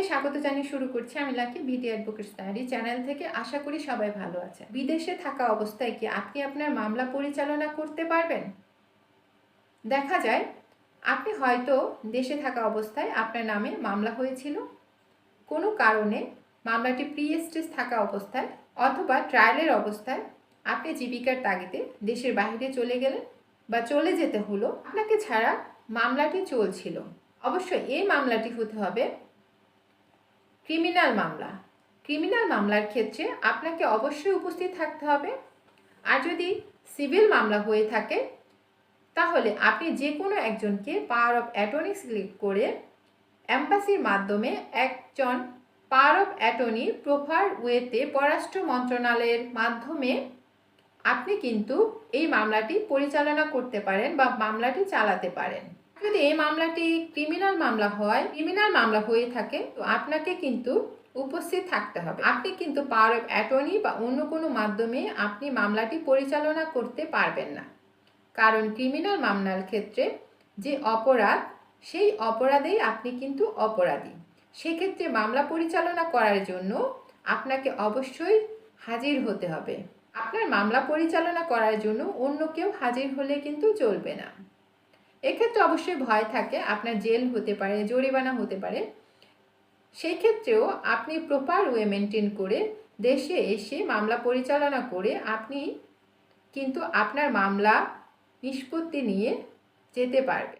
সবাইকে স্বাগত জানিয়ে শুরু করছি আমি Lucky BD advocates diary channel থেকে। আশা করি সবাই ভালো আছে বিদেশে থাকা অবস্থায় কি আপনি আপনার মামলা পরিচালনা করতে পারবেন? দেখা যায়, আপনি হয়তো দেশে থাকা অবস্থায় আপনার নামে মামলা হয়েছিল। কোনো কারণে মামলাটি প্রি স্টেজ থাকা অবস্থায় অথবা ট্রায়ালের অবস্থায় আপনি জীবিকার তাগিদে দেশের বাইরে চলে গেলেন বা চলে যেতে হলো। আপনাকে ছাড়া মামলাটি চলছিল। অবশ্যই এই মামলাটি হতে হবে ক্রিমিনাল মামলা। ক্রিমিনাল মামলার ক্ষেত্রে আপনাকে অবশ্যই উপস্থিত থাকতে হবে। আর যদি সিভিল মামলা হয়ে থাকে, তাহলে আপনি যে কোনো একজনকে পাওয়ার অফ অ্যাটর্নি সিলেক্ট করে অ্যাম্বাসির মাধ্যমে একজন পাওয়ার অফ অ্যাটর্নি প্রপার ওয়েতে পররাষ্ট্র মন্ত্রণালয়ের মাধ্যমে আপনি কিন্তু এই মামলাটি পরিচালনা করতে পারেন বা মামলাটি চালাতে পারেন। যদি এই মামলাটি ক্রিমিনাল মামলা হয় ক্রিমিনাল মামলা হয়ে থাকে, তো আপনাকে কিন্তু উপস্থিত থাকতে হবে। আপনি কিন্তু পাওয়ার অফ অ্যাটর্নি বা অন্য কোনো মাধ্যমে আপনি মামলাটি পরিচালনা করতে পারবেন না। কারণ ক্রিমিনাল মামলার ক্ষেত্রে যে অপরাধ, সেই অপরাধেই আপনি কিন্তু অপরাধী। সেক্ষেত্রে মামলা পরিচালনা করার জন্য আপনাকে অবশ্যই হাজির হতে হবে। আপনার মামলা পরিচালনা করার জন্য অন্য কেউ হাজির হলে কিন্তু চলবে না। এক্ষেত্রে অবশ্যই ভয় থাকে, আপনার জেল হতে পারে, জরিমানা হতে পারে। সেই ক্ষেত্রেও আপনি প্রপার ওয়ে মেনটেন করে দেশে এসে মামলা পরিচালনা করে আপনি কিন্তু আপনার মামলা নিষ্পত্তি নিয়ে যেতে পারবে